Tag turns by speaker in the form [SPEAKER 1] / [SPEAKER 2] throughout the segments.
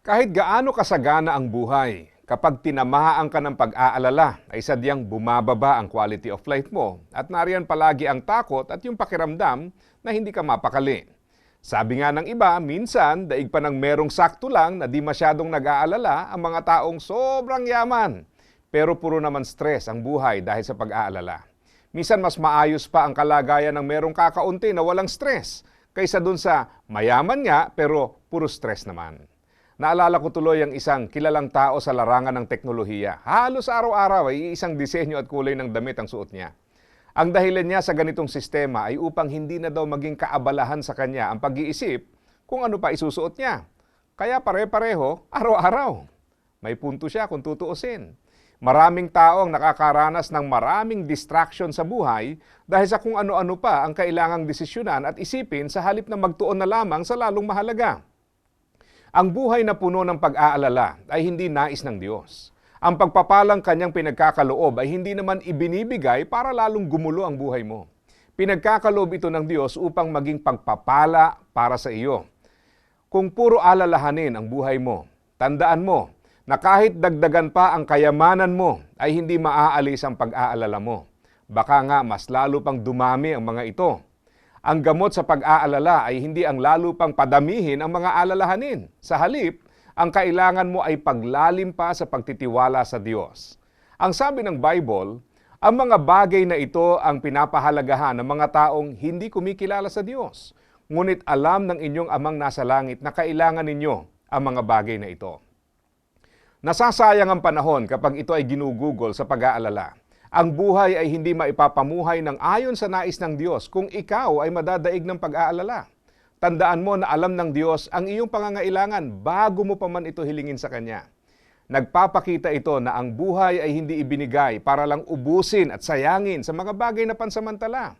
[SPEAKER 1] Kahit gaano kasagana ang buhay, kapag tinamaan ka ng pag-aalala, ay sadyang bumababa ang quality of life mo at nariyan palagi ang takot at yung pakiramdam na hindi ka mapakali. Sabi nga ng iba, minsan daig pa ng merong sakto lang na di masyadong nag-aalala ang mga taong sobrang yaman. Pero puro naman stress ang buhay dahil sa pag-aalala. Minsan mas maayos pa ang kalagayan ng merong kakaunti na walang stress kaysa dun sa mayaman nga pero puro stress naman. Naalala ko tuloy ang isang kilalang tao sa larangan ng teknolohiya. Halos araw-araw ay isang disenyo at kulay ng damit ang suot niya. Ang dahilan niya sa ganitong sistema ay upang hindi na daw maging kaabalahan sa kanya ang pag-iisip kung ano pa isusuot niya. Kaya pare-pareho, araw-araw. May punto siya kung tutuusin. Maraming tao ang nakakaranas ng maraming distraction sa buhay dahil sa kung ano-ano pa ang kailangang desisyonan at isipin sa halip na magtuon na lamang sa lalong mahalaga. Ang buhay na puno ng pag-aalala ay hindi nais ng Diyos. Ang pagpapalang kanyang pinagkakaloob ay hindi naman ibinibigay para lalong gumulo ang buhay mo. Pinagkakaloob ito ng Diyos upang maging pagpapala para sa iyo. Kung puro alalahanin ang buhay mo, tandaan mo na kahit dagdagan pa ang kayamanan mo ay hindi maaalis ang pag-aalala mo. Baka nga mas lalo pang dumami ang mga ito. Ang gamot sa pag-aalala ay hindi ang lalo pang padamihin ang mga alalahanin. Sa halip, ang kailangan mo ay paglalim pa sa pagtitiwala sa Diyos. Ang sabi ng Bible, ang mga bagay na ito ang pinapahalagahan ng mga taong hindi kumikilala sa Diyos. Ngunit alam ng inyong amang nasa langit na kailangan ninyo ang mga bagay na ito. Nasasayang ang panahon kapag ito ay ginugugol sa pag-aalala. Ang buhay ay hindi maipapamuhay ng ayon sa nais ng Diyos kung ikaw ay madadaig ng pag-aalala. Tandaan mo na alam ng Diyos ang iyong pangangailangan bago mo pa man ito hilingin sa Kanya. Nagpapakita ito na ang buhay ay hindi ibinigay para lang ubusin at sayangin sa mga bagay na pansamantala.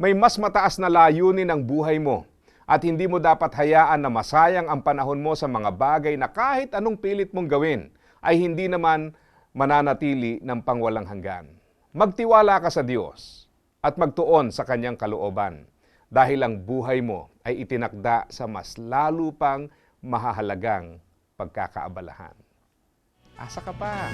[SPEAKER 1] May mas mataas na layunin ang buhay mo at hindi mo dapat hayaan na masayang ang panahon mo sa mga bagay na kahit anong pilit mong gawin ay hindi naman mananatili ng pangwalang hanggan. Magtiwala ka sa Diyos at magtuon sa Kanyang kalooban dahil ang buhay mo ay itinakda sa mas lalo pang mahahalagang pagkakaabalahan. Asa ka pa?